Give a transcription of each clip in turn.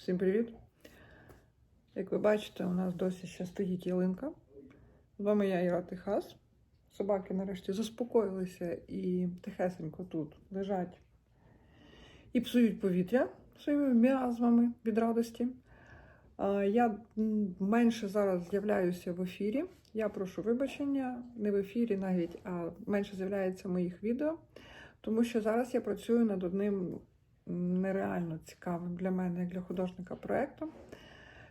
Всім привіт! Як ви бачите, у нас досі ще стоїть ялинка. З вами я Іра Техас. Собаки нарешті заспокоїлися і тихесенько тут лежать і псують повітря своїми міазмами від радості. Я менше зараз з'являюся в ефірі. Я прошу вибачення, не в ефірі навіть, а менше з'являється моїх відео, тому що зараз я працюю над одним нереально цікавим для мене, як для художника проєктом.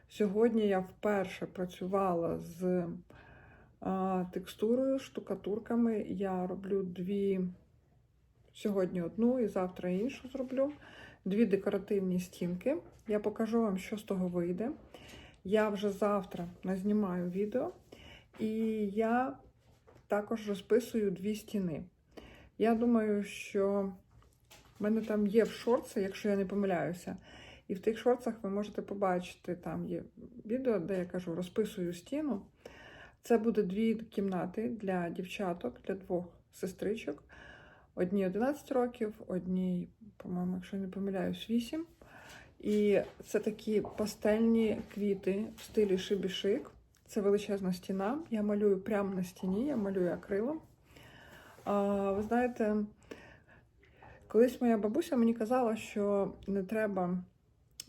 Сьогодні я вперше працювала з текстурою, штукатурками. Я роблю дві, сьогодні одну і завтра іншу зроблю. Дві декоративні стінки. Я покажу вам, що з того вийде. Я вже завтра назнімаю відео, і я також розписую дві стіни. Я думаю, що в мене там є в шорці, якщо я не помиляюся. І в тих шорцах ви можете побачити, там є відео, де я кажу, розписую стіну. Це буде дві кімнати для дівчаток, для двох сестричок. Одній 11 років, одній, по-моєму, якщо я не помиляюсь, 8. І це такі пастельні квіти в стилі шибішик. Це величезна стіна. Я малюю прямо на стіні, я малюю акрилом. А, ви знаєте, колись моя бабуся мені казала, що не треба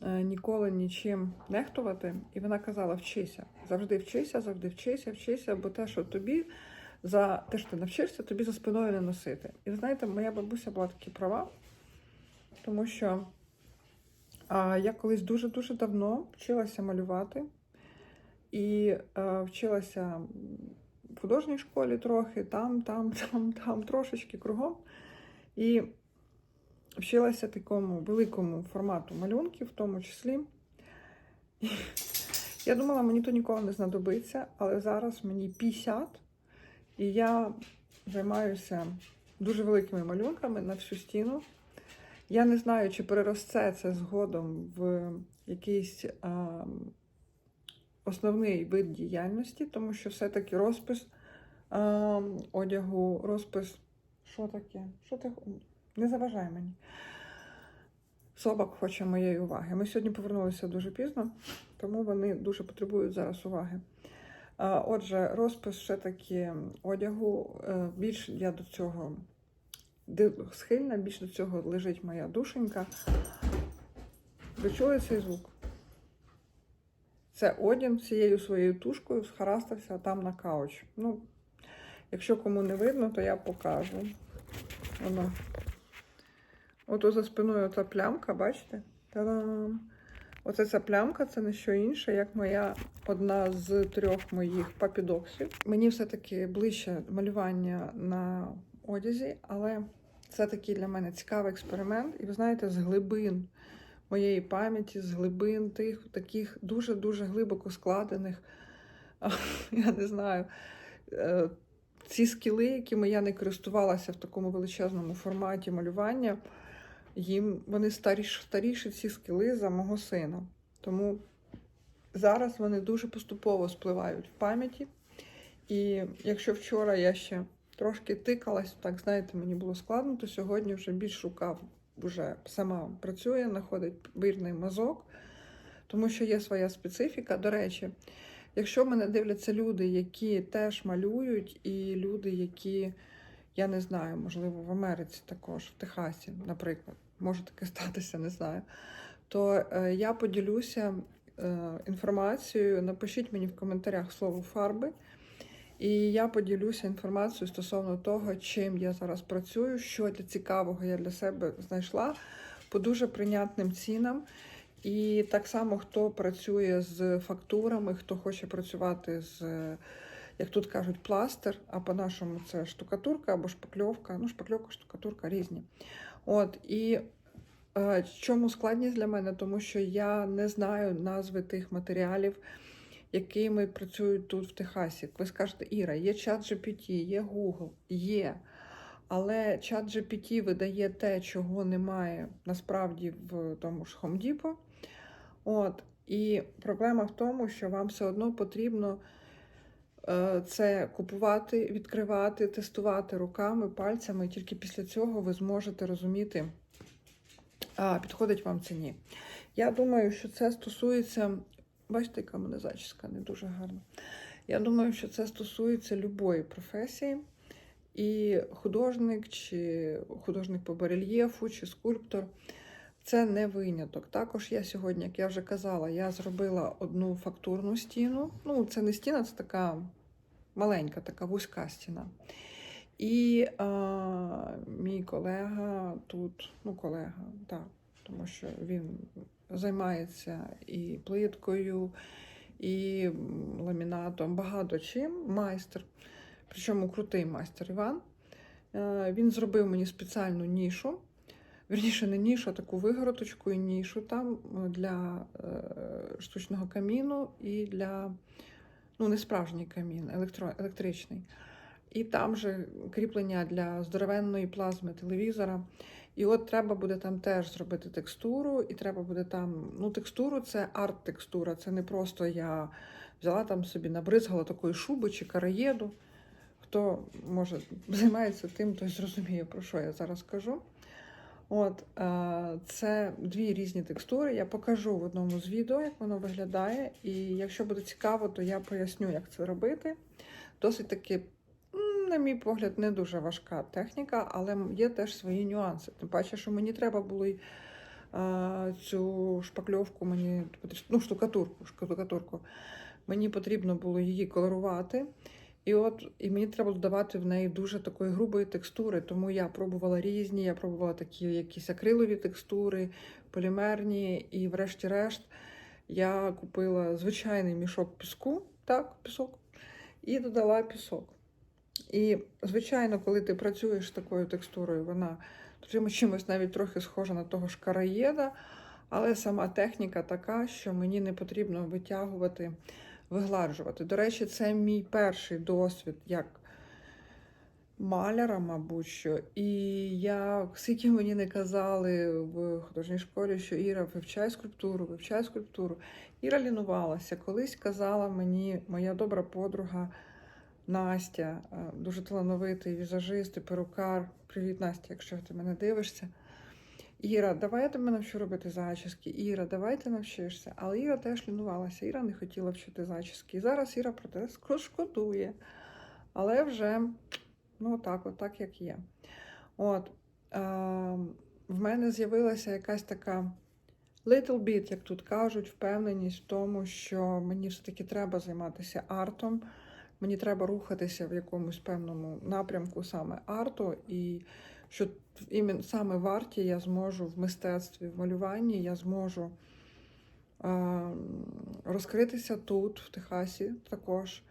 е, ніколи нічим нехтувати. І вона казала: вчися, завжди вчися, завжди вчися, вчися, бо те, що тобі за те, що ти навчишся, тобі за спиною не носити. І ви знаєте, моя бабуся була таки права, тому що а, я колись дуже-дуже давно вчилася малювати і е, вчилася в художній школі трохи, там, там, там, там, трошечки кругом. І вчилася такому великому формату малюнків, в тому числі. Я думала, мені то ніколи не знадобиться, але зараз мені 50, і я займаюся дуже великими малюнками на всю стіну. Я не знаю, чи переросте це згодом в якийсь а, основний вид діяльності, тому що все-таки розпис а, одягу, розпис. Що таке? Що ти? Не заважай мені. Собак хоче моєї уваги. Ми сьогодні повернулися дуже пізно, тому вони дуже потребують зараз уваги. Отже, розпис все-таки одягу. е, Більш я до цього схильна, більш до цього лежить моя душенька. Ви чули цей звук? Це Одін всією своєю тушкою схарастався там на кауч. Ну, якщо кому не видно, то я покажу. Воно. От за спиною оця плямка, бачите? Та-дам! Оце ця плямка це не що інше, як моя одна з трьох моїх папідоксів. Мені все-таки ближче малювання на одязі, але це такий для мене цікавий експеримент. І ви знаєте, з глибин моєї пам'яті, з глибин тих таких дуже-дуже глибоко складених, я не знаю, е, ці скіли, якими я не користувалася в такому величезному форматі малювання, їм вони старіші, старіші ці скіли за мого сина. Тому зараз вони дуже поступово спливають в пам'яті. І якщо вчора я ще трошки тикалась, так знаєте, мені було складно, то сьогодні вже більш рука вже сама працює, знаходить вірний мазок, тому що є своя специфіка. До речі, якщо мене дивляться люди, які теж малюють, і люди, які, я не знаю, можливо, в Америці також, в Техасі, наприклад, може таке статися, не знаю, то е, я поділюся е, інформацією. Напишіть мені в коментарях слово фарби. І я поділюся інформацією стосовно того, чим я зараз працюю, що для цікавого я для себе знайшла по дуже прийнятним цінам. І так само, хто працює з фактурами, хто хоче працювати з, як тут кажуть, пластир, а по-нашому це штукатурка або шпакльовка. Ну, шпакльовка, штукатурка різні. От, і е, чому складність для мене? Тому що я не знаю назви тих матеріалів якими працюють тут в Техасі. Ви скажете, Іра, є чат GPT, є Google, є. Але чат GPT видає те, чого немає насправді в тому ж Home Depot. От. І проблема в тому, що вам все одно потрібно це купувати, відкривати, тестувати руками, пальцями, і тільки після цього ви зможете розуміти, підходить вам це ні. Я думаю, що це стосується. Бачите, яка мене зачіска не дуже гарна. Я думаю, що це стосується любої професії. І художник, чи художник по барельєфу, чи скульптор це не виняток. Також я сьогодні, як я вже казала, я зробила одну фактурну стіну. Ну, це не стіна, це така маленька, така вузька стіна. І а, мій колега тут, ну, колега, так, тому що він займається і плиткою, і ламінатом, багато чим, майстер. Причому крутий майстер Іван. Е, Він зробив мені спеціальну нішу. Вірніше, не нішу, а таку вигородочку і нішу там е, для е, штучного каміну і для, ну, не справжній камін, електро, електричний. І там же кріплення для здоровенної плазми телевізора. І от треба буде там теж зробити текстуру, і треба буде там. Ну, текстуру це арт-текстура. Це не просто я взяла там собі, набризгала такої шуби чи караєду. Хто може займається тим, той зрозуміє, про що я зараз кажу. От, е, це дві різні текстури. Я покажу в одному з відео, як воно виглядає. І якщо буде цікаво, то я поясню, як це робити. Досить таки, на мій погляд, не дуже важка техніка, але є теж свої нюанси. Тим паче, що мені треба було й, е, цю шпакльовку, мені ну, штукатурку, штукатурку. Мені потрібно було її колорувати. І от і мені треба додавати в неї дуже такої грубої текстури, тому я пробувала різні, я пробувала такі якісь акрилові текстури, полімерні, і врешті-решт я купила звичайний мішок піску, так, пісок, і додала пісок. І, звичайно, коли ти працюєш з такою текстурою, вона чимось навіть трохи схожа на того ж караєда, але сама техніка така, що мені не потрібно витягувати вигладжувати. До речі, це мій перший досвід як маляра, мабуть. що. І я, скільки мені не казали в художній школі, що Іра, вивчай скульптуру, вивчай скульптуру. Іра лінувалася. Колись казала мені моя добра подруга Настя, е, дуже талановитий візажист і перукар. Привіт, Настя, якщо ти мене дивишся. Іра, давай я тебе навчу робити зачіски. Іра, давай ти навчишся. Але Іра теж лінувалася. Іра не хотіла вчити зачіски. І зараз Іра про те шкодує. Але вже ну так, от так як є. От е, в мене з'явилася якась така little bit, як тут кажуть, впевненість в тому, що мені все-таки треба займатися артом. Мені треба рухатися в якомусь певному напрямку саме арту, і що іменно саме в арті я зможу в мистецтві, в малюванні я зможу е, розкритися тут, в Техасі також.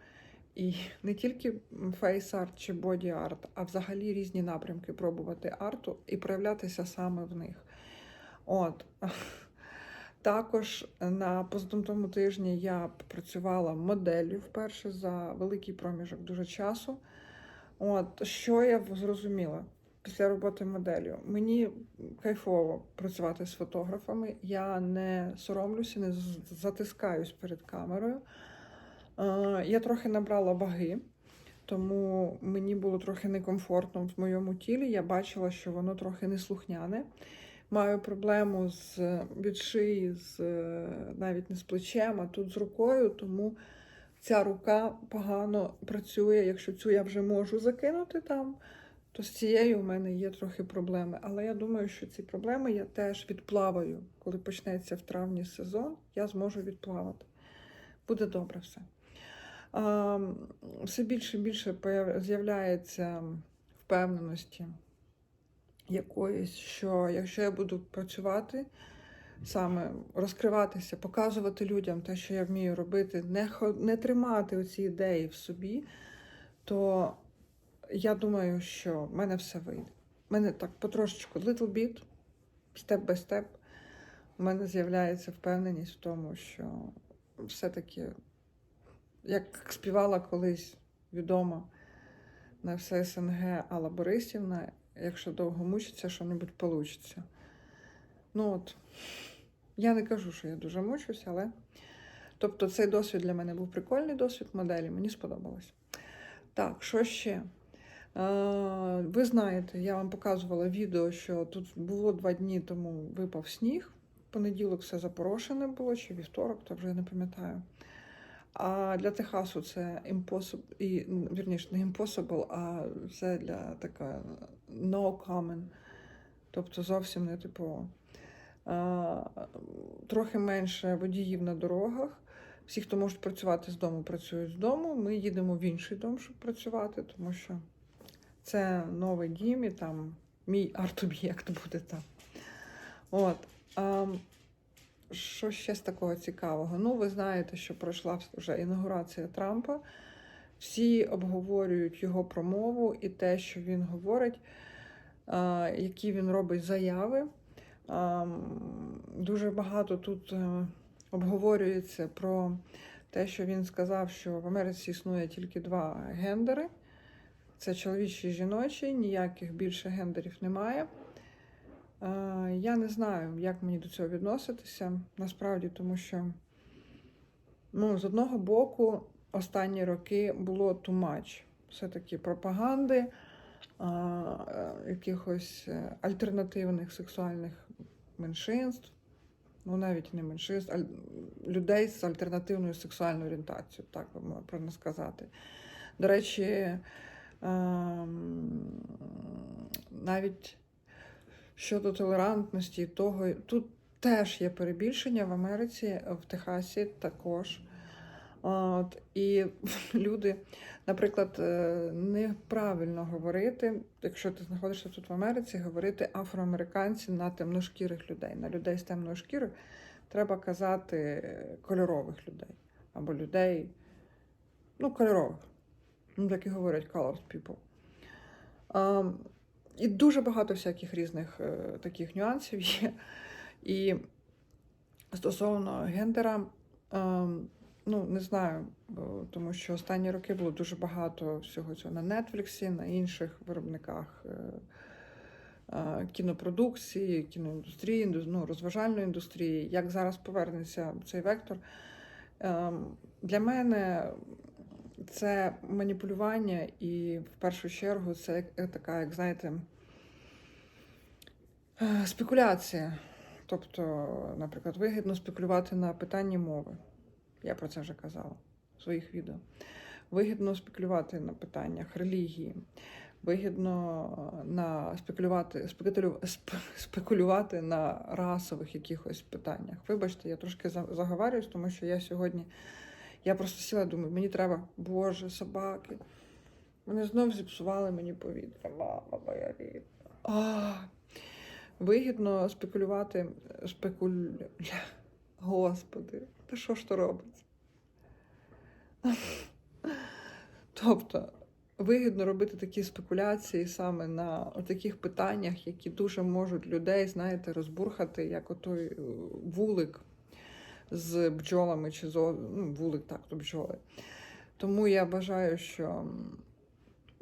І не тільки фейс-арт чи боді-арт, а взагалі різні напрямки пробувати арту і проявлятися саме в них. От. Також на позатому тижні я працювала моделлю вперше за великий проміжок дуже часу. От, що я зрозуміла після роботи моделлю? Мені кайфово працювати з фотографами. Я не соромлюся, не затискаюсь перед камерою. Я трохи набрала ваги, тому мені було трохи некомфортно в моєму тілі. Я бачила, що воно трохи неслухняне. Маю проблему з від шиї, з, навіть не з плечем, а тут з рукою, тому ця рука погано працює. Якщо цю я вже можу закинути там, то з цією у мене є трохи проблеми. Але я думаю, що ці проблеми я теж відплаваю. Коли почнеться в травні сезон, я зможу відплавати. Буде добре все. Все більше і більше з'являється впевненості якоїсь, що якщо я буду працювати, саме розкриватися, показувати людям те, що я вмію робити, не, не тримати оці ідеї в собі, то я думаю, що в мене все вийде. У мене так потрошечку little bit, степ by степ, у мене з'являється впевненість в тому, що все-таки, як співала колись відома на все СНГ Алла Борисівна, якщо довго мучиться, що-небудь получиться. Ну от, я не кажу, що я дуже мучуся, але. Тобто цей досвід для мене був прикольний досвід моделі, мені сподобалось. Так, що ще? Е, Ви знаєте, я вам показувала відео, що тут було два дні тому випав сніг. Понеділок все запорошене було, чи вівторок, то вже не пам'ятаю. А для Техасу це impossible, і, вірніше, не impossible, а це для така no common. Тобто зовсім не типово. А, трохи менше водіїв на дорогах. Всі, хто можуть працювати з дому, працюють з дому. Ми їдемо в інший дом, щоб працювати, тому що це новий дім і там мій арт-об'єкт буде там. От. А, що ще з такого цікавого? Ну, ви знаєте, що пройшла вже інаугурація Трампа. Всі обговорюють його промову і те, що він говорить, а, які він робить заяви. А, Дуже багато тут е, обговорюється про те, що він сказав, що в Америці існує тільки два гендери: це чоловічий і жіночий, ніяких більше гендерів немає. Я не знаю, як мені до цього відноситися, насправді, тому що ну, з одного боку останні роки було much. Все-таки пропаганди, якихось е, альтернативних сексуальних меншинств, ну навіть не меншинств, а людей з альтернативною сексуальною орієнтацією, так би можна сказати. До речі, навіть щодо толерантності, того тут теж є перебільшення в Америці, в Техасі також. От, і люди, наприклад, е, неправильно говорити, якщо ти знаходишся тут в Америці, говорити афроамериканці на темношкірих людей. На людей з темною шкірою треба казати кольорових людей або людей, ну, кольорових. Ну, так і говорять colored people. А, і дуже багато всяких різних е, таких нюансів є. І стосовно гендера, е, ну, не знаю, тому що останні роки було дуже багато всього цього на Нетфліксі, на інших виробниках е, е, кінопродукції, кіноіндустрії, ну, розважальної індустрії. Як зараз повернеться цей вектор? Е, Для мене це маніпулювання, і в першу чергу це така, як знаєте, е, спекуляція. Тобто, наприклад, вигідно спекулювати на питанні мови. Я про це вже казала в своїх відео. Вигідно спекулювати на питаннях релігії. Вигідно е, на спекулювати, спекулю, спекулювати на расових якихось питаннях. Вибачте, я трошки за- заговарююсь, тому що я сьогодні я просто сіла, думаю, мені треба, боже, собаки. Вони знов зіпсували мені повітря. Мама моя рідна. Вигідно спекулювати. Спекуль... Господи, та що ж то робиться? Тобто, вигідно робити такі спекуляції саме на таких питаннях, які дуже можуть людей, знаєте, розбурхати, як отой е, вулик з бджолами чи з ну, вулик, так, то бджоли. Тому я вважаю, що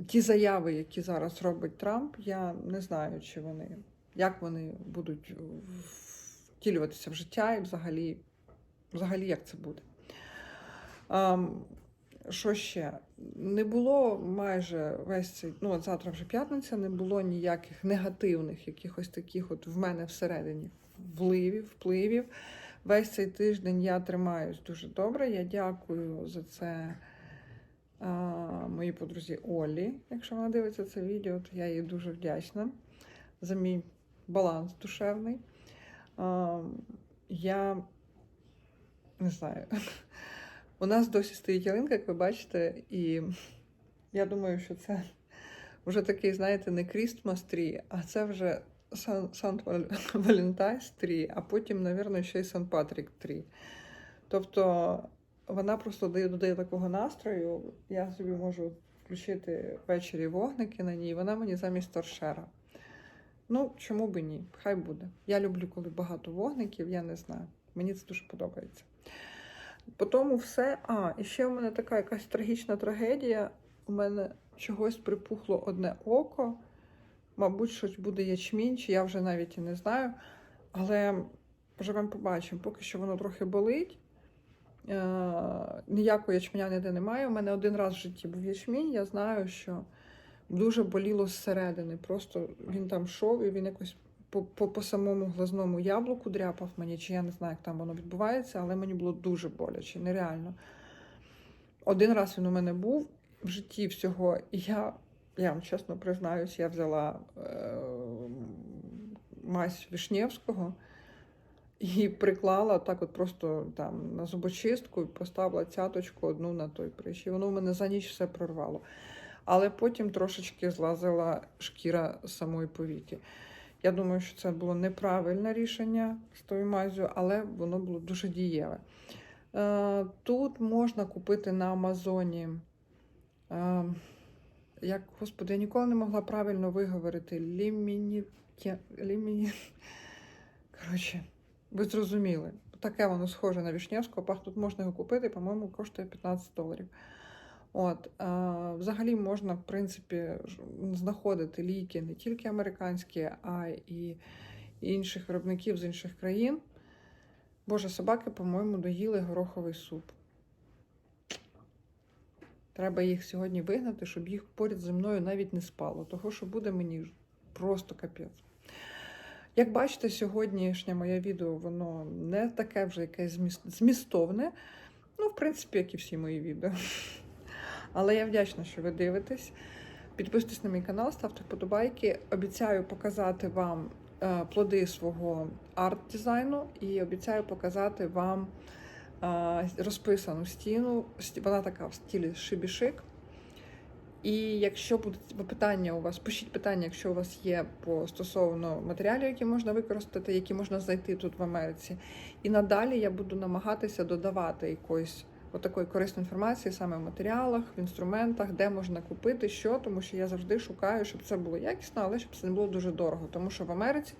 ті заяви, які зараз робить Трамп, я не знаю, чи вони, як вони будуть втілюватися в життя і взагалі, взагалі як це буде. Ам, що ще? Не було майже весь цей, ну от завтра вже п'ятниця, не було ніяких негативних, якихось таких от в мене всередині впливів, впливів. Весь цей тиждень я тримаюсь дуже добре. Я дякую за це а, моїй подрузі Олі. Якщо вона дивиться це відео, то я їй дуже вдячна за мій баланс душевний. А, я не знаю. У нас досі стоїть ялинка, як ви бачите, і я думаю, що це вже такий, знаєте, не Крістмас трі, а це вже Сант Валентайнс трі, а потім, мабуть, ще й Сан Патрік трі. Тобто вона просто дає, додає такого настрою. Я собі можу включити ввечері вогники на ній, вона мені замість торшера. Ну, чому би ні? Хай буде. Я люблю, коли багато вогників, я не знаю. Мені це дуже подобається. По тому все. А, і ще в мене така якась трагічна трагедія. У мене чогось припухло одне око. Мабуть, щось буде ячмінь, чи я вже навіть і не знаю. Але поживемо побачимо. Поки що воно трохи болить. Е, ніякого ячменя ніде немає. У мене один раз в житті був ячмінь. Я знаю, що Дуже боліло зсередини. Просто він там йшов і він якось по самому глазному яблуку дряпав мені, чи я не знаю, як там воно відбувається, але мені було дуже боляче, нереально. Один раз він у мене був в житті всього, і я, я вам чесно признаюсь, я взяла е, мазь Вишнєвського і приклала так, от просто там на зубочистку і поставила цяточку одну на той прищ. І воно в мене за ніч все прорвало. Але потім трошечки злазила шкіра самої повіки. Я думаю, що це було неправильне рішення з тою мазю, але воно було дуже дієве. Е, Тут можна купити на Амазоні. Як, господи, я ніколи не могла правильно виговорити ліміні. ліміні... Коротше, ви зрозуміли. Таке воно схоже на Вішневського, пах тут можна його купити, по-моєму, коштує 15 доларів. От, а, взагалі можна, в принципі, знаходити ліки не тільки американські, а і інших виробників з інших країн. Боже, собаки, по-моєму, доїли гороховий суп. Треба їх сьогодні вигнати, щоб їх поряд зі мною навіть не спало, того що буде мені просто капець. Як бачите, сьогоднішнє моє відео, воно не таке вже якесь змістовне. Ну, в принципі, як і всі мої відео. Але я вдячна, що ви дивитесь. Підписуйтесь на мій канал, ставте вподобайки. Обіцяю показати вам е, плоди свого арт-дизайну і обіцяю показати вам розписану стіну. Сті- Вона така в стилі шибішик. І якщо будуть питання у вас, пишіть питання, якщо у вас є по стосовно матеріалів, які можна використати, які можна знайти тут в Америці. І надалі я буду намагатися додавати якоїсь отакої корисної інформації саме в матеріалах, в інструментах, де можна купити що, тому що я завжди шукаю, щоб це було якісно, але щоб це не було дуже дорого. Тому що в Америці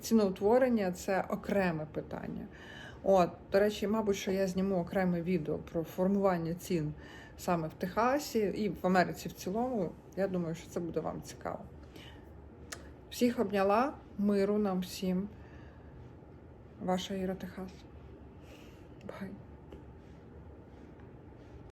ціноутворення це окреме питання. От, до речі, мабуть, що я зніму окреме відео про формування цін саме в Техасі і в Америці в цілому. Я думаю, що це буде вам цікаво. Всіх обняла, миру нам всім. Ваша Іра Техас. Бай.